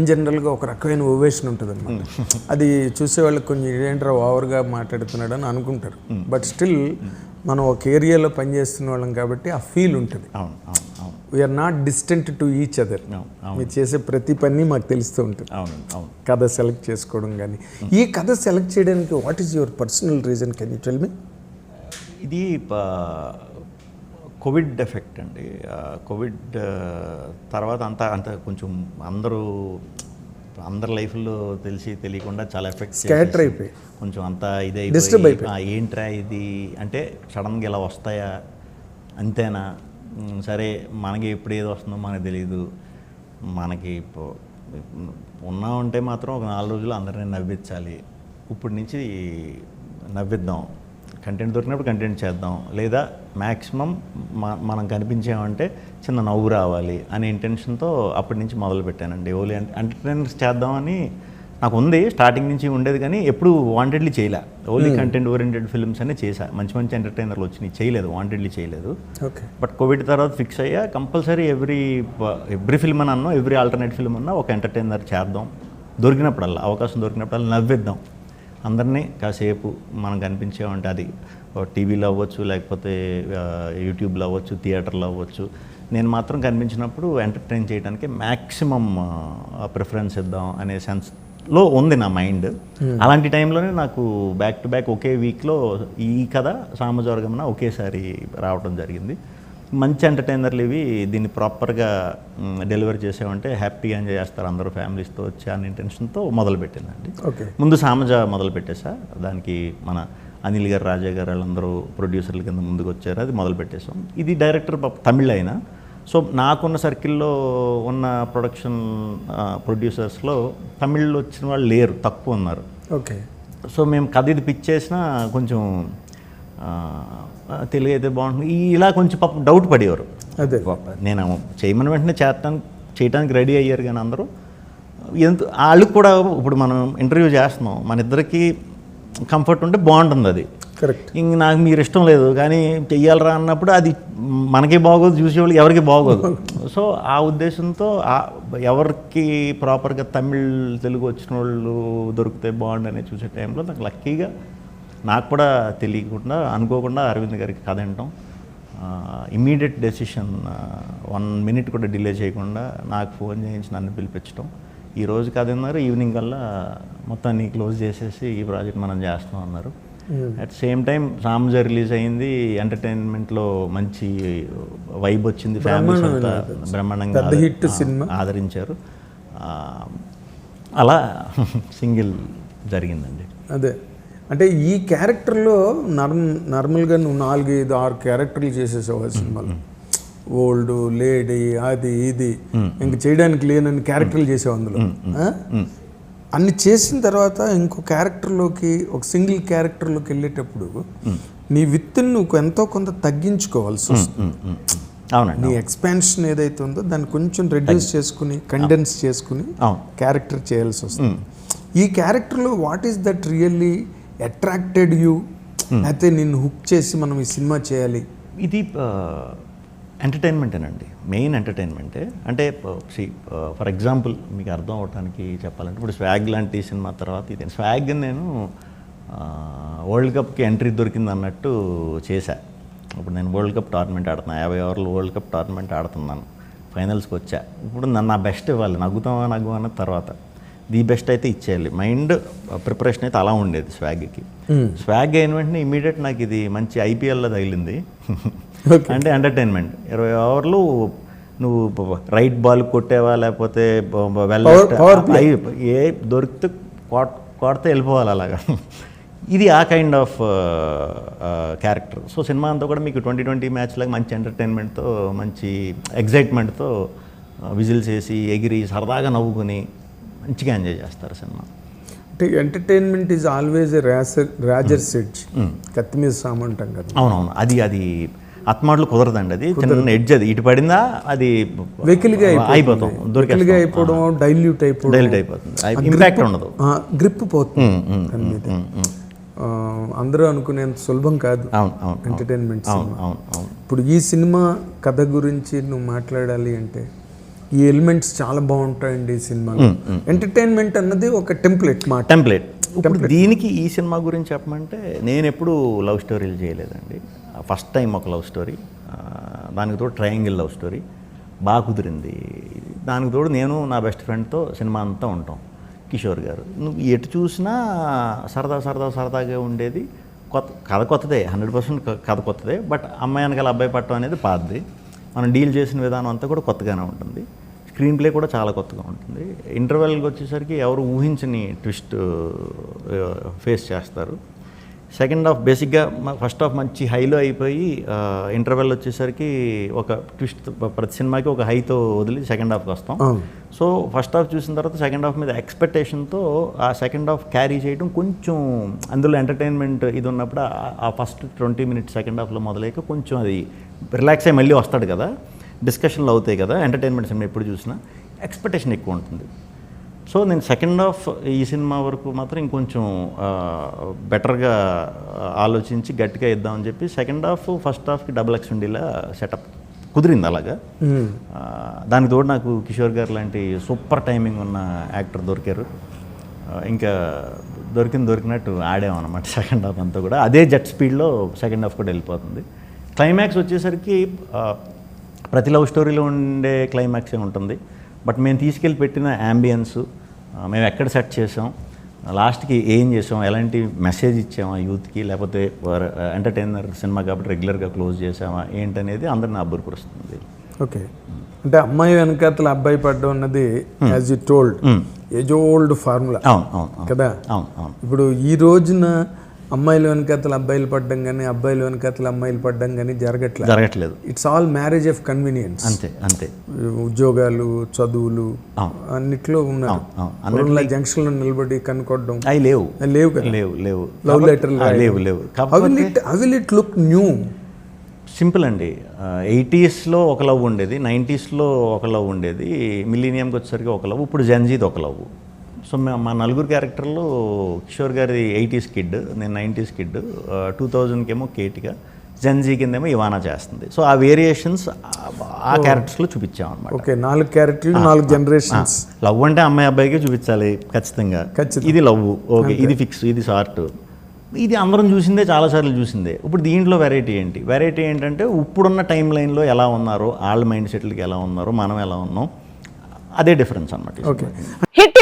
In జనరల్గా ఒక రకమైన ఓవేషన్ ఉంటుంది అనమాట అది చూసే వాళ్ళకి కొంచెం ఏంట్రా ఓవర్గా మాట్లాడుతున్నాడు అని అనుకుంటారు బట్ స్టిల్ మనం ఒక ఏరియాలో పనిచేస్తున్న వాళ్ళం కాబట్టి ఆ ఫీల్ ఉంటుంది. We are not distant to each other మీరు చేసే ప్రతి పని మాకు తెలుస్తూ ఉంటుంది. కథ సెలెక్ట్ చేసుకోవడం కానీ. ఈ కథ సెలెక్ట్ చేయడానికి what is your personal reason can you tell me ఇది కోవిడ్ ఎఫెక్ట్ అండి. కోవిడ్ తర్వాత అంతా అంత కొంచెం అందరూ అందరి లైఫ్లో తెలిసి తెలియకుండా చాలా ఎఫెక్ట్ అయిపోయి. కొంచెం అంతా ఇదే Disturb అయిపోయి, ఏంట్రా ఇది? అంటే సడన్గా ఇలా వస్తాయా? అంతేనా? సరే మనకి ఎప్పుడు ఏది వస్తుందో మనకు తెలియదు మనకి ఇప్పుడు ఉన్నామంటే మాత్రం ఒక నాలుగు రోజులు అందరినీ నవ్వించాలి. ఇప్పటి నుంచి నవ్విద్దాం. కంటెంట్ దొరికినప్పుడు కంటెంట్ చేద్దాం. లేదా మ్యాక్సిమం మనం కనిపించామంటే చిన్న నవ్వు రావాలి అనే ఇంటెన్షన్తో అప్పటి నుంచి మొదలు పెట్టానండి. ఓన్లీ ఎంటర్టైనర్స్ చేద్దామని నాకు ఉంది స్టార్టింగ్ నుంచి ఉండేది కానీ ఎప్పుడు వాంటెడ్లీ చేయలే. ఓన్లీ కంటెంట్ ఓరియంటెడ్ ఫిల్మ్స్ అనే చేశా. మంచి మంచి ఎంటర్టైనర్లు వచ్చినాయి. చేయలేదు వాంటెడ్లీ చేయలేదు. ఓకే బట్ కోవిడ్ తర్వాత ఫిక్స్ అయ్యా. కంపల్సరీ ఎవ్రీ ఎవ్రీ ఫిల్మ్ అని అన్నా ఎవ్రీ ఆల్టర్నేట్ ఫిల్మ్ అన్నా ఒక ఎంటర్టైనర్ చేద్దాం. దొరికినప్పుడల్లా అవకాశం దొరికినప్పుడల్లా నవ్విద్దాం. అందరినీ కాసేపు మనం కనిపించామంటే అది టీవీలో అవ్వచ్చు లేకపోతే యూట్యూబ్లో అవ్వచ్చు థియేటర్లో అవ్వచ్చు. నేను మాత్రం కనిపించినప్పుడు ఎంటర్టైన్ చేయడానికి మ్యాక్సిమం ప్రిఫరెన్స్ ఇద్దాం అనే సెన్స్లో ఉంది నా మైండ్. అలాంటి టైంలోనే నాకు బ్యాక్ టు బ్యాక్ ఒకే వీక్లో ఈ కథ సామజవర్గంన ఒకేసారి రావడం జరిగింది. మంచి ఎంటర్టైనర్లు ఇవి దీన్ని ప్రాపర్గా డెలివరీ చేసామంటే హ్యాపీగా ఎంజాయ్ చేస్తారు. అందరూ ఫ్యామిలీస్తో వచ్చి అనే ఇంటెన్షన్తో మొదలుపెట్టిందండి. ఓకే. ముందు సామజ మొదలు పెట్టేసా దానికి మన అనిల్ గారు రాజా గారు వాళ్ళందరూ ప్రొడ్యూసర్ల కింద ముందుకు వచ్చారు అది మొదలు పెట్టేసాం ఇది డైరెక్టర్ తమిళ్ అయినా. సో నాకున్న సర్కిల్లో ఉన్న ప్రొడక్షన్ ప్రొడ్యూసర్స్లో తమిళ్ళో వచ్చిన వాళ్ళు లేరు తక్కువ ఉన్నారు. ఓకే. సో మేము కథ ఇది పిచ్ చేసినా కొంచెం తెలుగు అయితే బాగుంటుంది. ఇలా కొంచెం పాపం డౌట్ పడేవారు. అదే. నేను చేయమని వెంటనే చేస్తానికి చేయడానికి రెడీ అయ్యారు కానీ అందరూ. ఎంత వాళ్ళకి కూడా ఇప్పుడు మనం ఇంటర్వ్యూ చేస్తున్నాం. మన ఇద్దరికి కంఫర్ట్ ఉంటే బాగుంటుంది అది. కరెక్ట్ ఇంక నాకు మీరు ఇష్టం లేదు కానీ చెయ్యాలరా అన్నప్పుడు అది మనకి బాగోదు చూసేవాళ్ళకి ఎవరికి బాగోదు. సో ఆ ఉద్దేశంతో ఎవరికి ప్రాపర్గా తమిళ్ తెలుగు వచ్చిన వాళ్ళు దొరికితే బాగుండని చూసే టైంలో నాకు లక్కీగా నాకు కూడా తెలియకుండా అనుకోకుండా అరవింద్ గారికి కథ వినటం ఇమ్మీడియట్ డెసిషన్ వన్ మినిట్ కూడా డిలే చేయకుండా నాకు ఫోన్ చేయించి నన్ను పిలిపించడం ఈ రోజు కథ విన్నారు ఈవినింగ్ కల్లా మొత్తాన్ని క్లోజ్ చేసేసి ఈ ప్రాజెక్ట్ మనం చేస్తున్నాం అన్నారు. అట్ సేమ్ టైం సామజ రిలీజ్ అయింది ఎంటర్టైన్మెంట్లో మంచి వైబ్ వచ్చింది ఫ్యామిలీస్ అంతా బ్రహ్మాండంగా హిట్ సినిమా. ఆదరించారు. అలా సింగిల్ జరిగిందండి. అదే. అంటే ఈ క్యారెక్టర్లో నార్మ్ నార్మల్గా నువ్వు నాలుగు ఐదు ఆరు క్యారెక్టర్లు చేసేసావు ఆ సినిమాలో. ఓల్డ్ లేడీ అది ఇది. ఇంక చేయడానికి లేనన్ని క్యారెక్టర్లు చేసావు అందులో? అన్ని చేసిన తర్వాత ఇంకో క్యారెక్టర్లోకి ఒక సింగిల్ క్యారెక్టర్లోకి వెళ్ళేటప్పుడు నీ విత్తుని నువ్వు ఎంతో కొంత తగ్గించుకోవాల్సి వస్తుంది. అవునండి నీ ఎక్స్పాన్షన్ ఏదైతే ఉందో దాన్ని కొంచెం రెడ్యూస్ చేసుకుని కండెన్స్ చేసుకుని క్యారెక్టర్ చేయాల్సి వస్తుంది. ఈ క్యారెక్టర్లో what is that really attracted you అయితే నిన్ను హుక్ చేసి మనం ఈ సినిమా చేయాలి. ఇది ఎంటర్టైన్మెంటేనండి మెయిన్ ఎంటర్టైన్మెంటే అంటే సి ఫర్ ఎగ్జాంపుల్ మీకు అర్థం అవడానికి చెప్పాలంటే ఇప్పుడు స్వాగ్ లాంటి సినిమా తర్వాత ఇది. స్వాగ్ నేను వరల్డ్ కప్కి ఎంట్రీ దొరికింది అన్నట్టు చేశా. ఇప్పుడు నేను వరల్డ్ కప్ టోర్నమెంట్ ఆడుతున్నాను యాభై ఓవర్లు వరల్డ్ కప్ టోర్నమెంట్ ఆడుతున్నాను. ఫైనల్స్కి వచ్చా ఇప్పుడు నన్ను నా బెస్ట్ ఇవ్వాలి. నగ్గుతామా నగ్గు అన్న తర్వాత. ది బెస్ట్ అయితే ఇచ్చేయాలి. మైండ్ ప్రిపరేషన్ అయితే అలా ఉండేది స్వాగ్కి. స్వాగ్ అయిన వెంటనే ఇమీడియట్ నాకు ఇది మంచి ఐపీఎల్లో తగిలింది. అంటే ఎంటర్టైన్మెంట్. ఇరవై ఓవర్లు నువ్వు రైట్ బాల్ కొట్టేవా లేకపోతే ఏ దొరికితే కొట్- కొడితే వెళ్ళిపోవాలి అలాగా. ఇది ఆ kind of character. So cinema అంతా కూడా మీకు ట్వంటీ ట్వంటీ మ్యాచ్ లాగా మంచి ఎంటర్టైన్మెంట్తో మంచి ఎగ్జైట్మెంట్తో విజిల్స్ వేసి ఎగిరి సరదాగా నవ్వుకుని మంచిగా ఎంజాయ్ చేస్తారు సినిమా. అంటే entertainment is always razor razor's edge. కత్తి మీద సాము అంటాం కదా. అవునవును. అది అది ఆత్మాటలు కుదరదండి అది. చిన్న ఎడ్జ్ అది. ఇటు పడిందా అది వెకిలిగా అయిపోతాం. దొరికేస్తాం. అయిపోవడం డైల్యూట్ అయిపోవడం డైల్యూట్ అయిపోతుంది. ఇంపాక్ట్ ఉండదు. గ్రిప్ పోతుంది. అందరూ అనుకునేంత సులభం కాదు అవును అవును ఎంటర్టైన్మెంట్ అవును అవును అవును. ఇప్పుడు ఈ సినిమా కథ గురించి నువ్వు మాట్లాడాలి అంటే ఈ ఎలిమెంట్స్ చాలా బాగుంటాయండి ఈ సినిమాలో. ఎంటర్టైన్మెంట్ అన్నది ఒక టెంప్లెట్ మాట. టెంప్లెట్ దీనికి ఈ సినిమా గురించి చెప్పమంటే నేను ఎప్పుడు లవ్ స్టోరీలు చేయలేదండి. ఫస్ట్ టైం ఒక లవ్ స్టోరీ దానికి తోడు ట్రయాంగిల్ లవ్ స్టోరీ బాగా కుదిరింది. దానికి తోడు నేను నా బెస్ట్ ఫ్రెండ్తో సినిమా అంతా ఉంటాం కిషోర్ గారు. నువ్వు ఎటు చూసినా సరదా సరదా సరదాగా ఉండేది. కొత్త కథ కొత్తదే హండ్రెడ్ పర్సెంట్ కథ కొత్తదే బట్ అమ్మాయి వెనకాల అబ్బాయి పట్టడం అనేది పాతది. మనం డీల్ చేసిన విధానం అంతా కూడా కొత్తగానే ఉంటుంది. స్క్రీన్ ప్లే కూడా చాలా కొత్తగా ఉంటుంది. ఇంటర్వెల్కి వచ్చేసరికి ఎవరు ఊహించని ట్విస్ట్ ఫేస్ చేస్తారు. సెకండ్ హాఫ్ బేసిక్గా ఫస్ట్ హాఫ్ మంచి హైలో అయిపోయి ఇంటర్వెల్ వచ్చేసరికి ఒక ట్విస్ట్ ప్రతి సినిమాకి ఒక హైతో వదిలి సెకండ్ హాఫ్కి వస్తాం. సో ఫస్ట్ హాఫ్ చూసిన తర్వాత సెకండ్ హాఫ్ మీద ఎక్స్పెక్టేషన్తో ఆ సెకండ్ హాఫ్ క్యారీ చేయడం కొంచెం అందులో ఎంటర్టైన్మెంట్ ఇది ఉన్నప్పుడు ఆ- ఆ ఫస్ట్ ట్వంటీ మినిట్స్ సెకండ్ హాఫ్లో మొదలయ్యాక కొంచెం అది రిలాక్స్ అయ్యి మళ్ళీ వస్తాడు కదా. డిస్కషన్లు అవుతాయి కదా ఎంటర్టైన్మెంట్ సినిమా ఎప్పుడు చూసినా. ఎక్స్పెక్టేషన్ ఎక్కువ ఉంటుంది. సో నేను సెకండ్ హాఫ్ ఈ సినిమా వరకు మాత్రం ఇంకొంచెం బెటర్గా ఆలోచించి గట్టిగా ఇద్దామని చెప్పి సెకండ్ హాఫ్ ఫస్ట్ హాఫ్కి డబుల్ ఎక్స్ ఉండేలా సెటప్ కుదిరింది అలాగా. దానికి తోడు నాకు కిషోర్ గారు లాంటి సూపర్ టైమింగ్ ఉన్న యాక్టర్ దొరికారు. ఇంకా దొరికింది దొరికినట్టు ఆడామన్నమాట సెకండ్ హాఫ్ అంతా కూడా. అదే జెట్ స్పీడ్లో సెకండ్ హాఫ్ కూడా వెళ్ళిపోతుంది. క్లైమాక్స్ వచ్చేసరికి ప్రతి లవ్ స్టోరీలో ఉండే క్లైమాక్సే ఉంటుంది. బట్ మేము తీసుకెళ్ళి పెట్టిన యాంబియన్స్ మేము ఎక్కడ సెట్ చేసాం? లాస్ట్కి ఏం చేసాం? ఎలాంటి మెసేజ్ ఇచ్చామా యూత్కి? లేకపోతే ఎంటర్టైనర్ సినిమా కాబట్టి రెగ్యులర్గా క్లోజ్ చేసామా? ఏంటనేది అందరిని అబ్బురపరుస్తుంది. ఓకే. అంటే అమ్మాయి వెనకాతల అబ్బాయి పడ్డం అన్నది as you told age old formula అవును. కదా? అవును అవును. ఇప్పుడు ఈ రోజున అమ్మాయిల వెనకాతల అబ్బాయిలు పడ్డం కానీ అబ్బాయిల వెనకాతల అమ్మాయిలు పడ్డం కానీ జరగట్లేదు జరగట్లేదు. It's all marriage of convenience అంతే అంతే. ఉద్యోగాలు చదువులు. అన్నిట్లో ఉన్నారు. జంక్షన్లో నిలబడి కనుక్కోవడం. అవి లేవు. లేవు లేవు లేవు. లవ్ ఆ, లేవు లేవు. హౌ కాకపోతే will it how will it look new simple అండి. ఎయిటీస్లో ఒక లవ్ ఉండేది నైంటీస్లో ఒక లవ్ ఉండేది మిలీనియంకి వచ్చేసరికి ఒక లవ్ ఇప్పుడు జెన్జీది ఒక లవ్. సో మే- మా నలుగురు క్యారెక్టర్లు కిషోర్ గారి ఎయిటీస్ కిడ్ నేను నైంటీస్ కిడ్ టూ థౌజండ్కి ఏమో కేటిగా జెన్జీ కిందేమో ఇవానా చేస్తుంది. సో ఆ వేరియేషన్స్ ఆ క్యారెక్టర్స్లో చూపించామన్నమాట. ఓకే నాలుగు క్యారెక్టర్లు నాలుగు జనరేషన్స్. లవ్ అంటే అమ్మాయి అబ్బాయికి చూపించాలి ఖచ్చితంగా. ఖచ్చితం. ఇది లవ్ ఓకే ఇది ఫిక్స్ ఇది షార్ట్. ఇది అందరం చూసిందే చాలాసార్లు చూసిందే. ఇప్పుడు దీంట్లో వెరైటీ ఏంటి? వెరైటీ ఏంటంటే ఇప్పుడున్న టైం లైన్లో ఎలా ఉన్నారో వాళ్ళ మైండ్ సెట్లకి ఎలా ఉన్నారో మనం ఎలా ఉన్నాం అదే డిఫరెన్స్ అనమాట ఓకే.